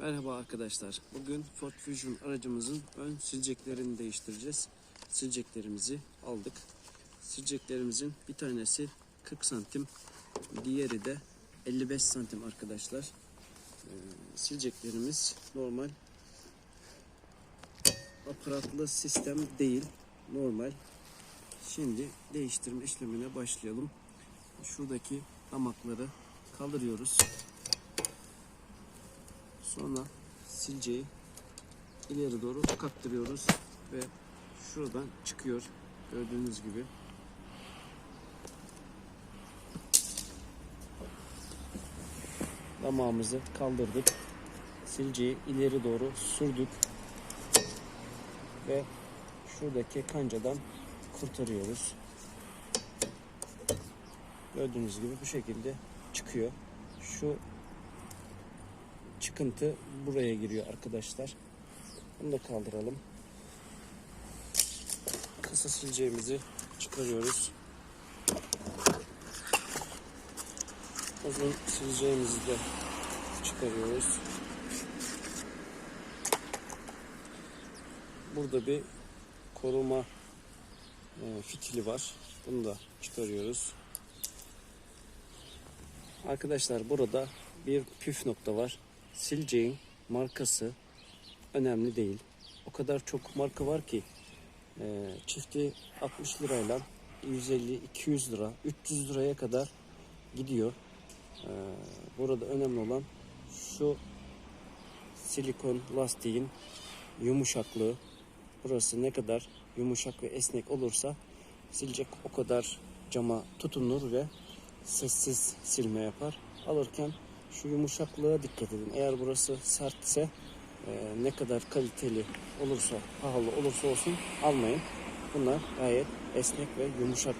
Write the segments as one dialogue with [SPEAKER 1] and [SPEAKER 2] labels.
[SPEAKER 1] Merhaba arkadaşlar. Bugün Ford Fusion aracımızın ön sileceklerini değiştireceğiz. Sileceklerimizi aldık. Sileceklerimizin bir tanesi 40 santim, diğeri de 55 santim arkadaşlar. Ee, sileceklerimiz normal aparatlı sistem değil. Normal. Şimdi değiştirme işlemine başlayalım. Şuradaki damakları kaldırıyoruz. Sonra silceyi ileri doğru kaktırıyoruz ve şuradan çıkıyor gördüğünüz gibi. Damağımızı kaldırdık. Silceyi ileri doğru sürdük ve şuradaki kancadan kurtarıyoruz. Gördüğünüz gibi bu şekilde çıkıyor. Şu çıkıntı buraya giriyor arkadaşlar. Bunu da kaldıralım. Kısa sileceğimizi çıkarıyoruz. Uzun sileceğimizi de çıkarıyoruz. Burada bir koruma e, fitili var. Bunu da çıkarıyoruz. Arkadaşlar burada bir püf nokta var. Silceğin markası önemli değil. O kadar çok marka var ki e, çifti 60 lirayla 150-200 lira 300 liraya kadar gidiyor. E, burada önemli olan şu silikon lastiğin yumuşaklığı. Burası ne kadar yumuşak ve esnek olursa silecek o kadar cama tutunur ve sessiz silme yapar. Alırken şu yumuşaklığa dikkat edin. Eğer burası sertse e, ne kadar kaliteli olursa, pahalı olursa olsun almayın. Bunlar gayet esnek ve yumuşak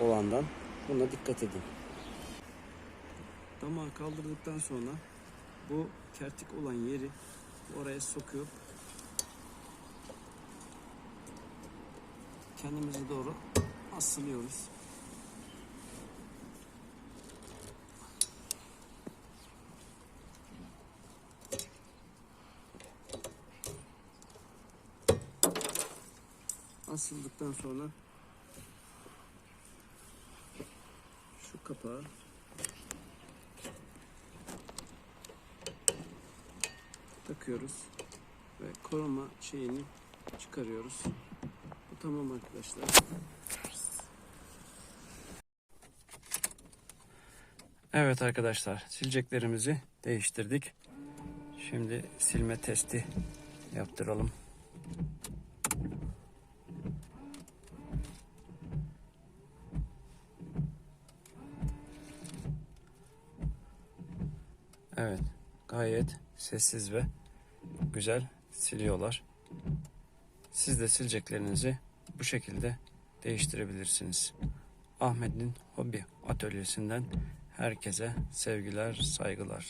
[SPEAKER 1] olandan. Buna dikkat edin. Damağı kaldırdıktan sonra bu kertik olan yeri oraya sokuyor. Kendimize doğru asılıyoruz. Asıldıktan sonra şu kapağı takıyoruz ve koruma şeyini çıkarıyoruz. Bu tamam arkadaşlar. Evet arkadaşlar sileceklerimizi değiştirdik. Şimdi silme testi yaptıralım. Evet, gayet sessiz ve güzel siliyorlar. Siz de sileceklerinizi bu şekilde değiştirebilirsiniz. Ahmet'in hobi atölyesinden herkese sevgiler, saygılar.